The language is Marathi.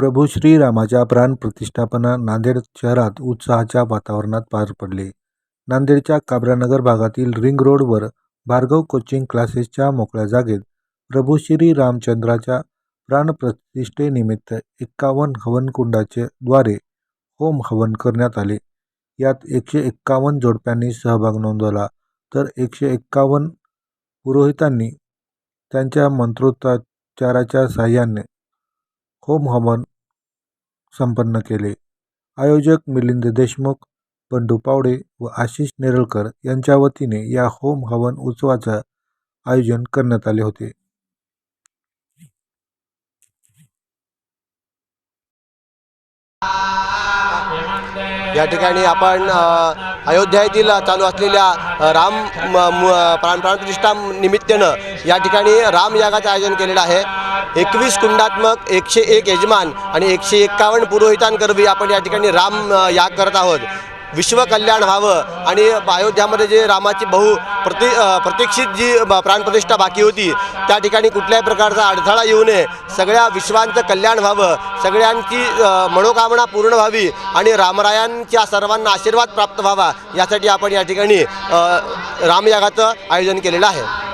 प्रभू श्रीरामाच्या प्राणप्रतिष्ठापना नांदेड शहरात उत्साहाच्या वातावरणात पार पडले. नांदेडच्या काब्रानगर भागातील रिंग रोडवर भार्गव कोचिंग क्लासेसच्या मोकळ्या जागेत प्रभू श्री रामचंद्राच्या प्राणप्रतिष्ठेनिमित्त एक्कावन्न हवनकुंडाचे द्वारे होम हवन करण्यात आले. यात एकशे एक्कावन्न जोडप्यांनी सहभाग नोंदवला तर एकशे एक्कावन्न पुरोहितांनी त्यांच्या मंत्रोच्चाराच्या साह्याने होम हवन संपन्न केले. आयोजक मिलिंद देशमुख बंडू पावडे व आशिष नेरळकर यांच्या वतीने या होम हवन उत्सवाचं आयोजन करण्यात आले होते. या ठिकाणी आपण अयोध्या येथील चालू असलेल्या राम म- प्राण प्राणप्रतिष्ठा निमित्तानं या ठिकाणी राम यागाचं आयोजन केलेलं आहे. एकवीस कुंडात्मक एकशे एक यजमान आणि एकशे एक्कावन्न पुरोहितांकरवी आपण या ठिकाणी राम याग करत आहोत. विश्वकल्याण व्हावं. आणि अयोध्यामध्ये जे रामाची बहु प्रति प्रतीक्षित जी ब- प्राणप्रतिष्ठा बाकी होती त्या ठिकाणी कुठल्याही प्रकारचा अडथळा येऊ नये. सगळ्या विश्वांचं कल्याण व्हावं. सगळ्यांची मनोकामना पूर्ण व्हावी आणि रामरायांच्या सर्वांना आशीर्वाद प्राप्त व्हावा. यासाठी आपण या ठिकाणी रामयागाचं आयोजन केलेलं आहे.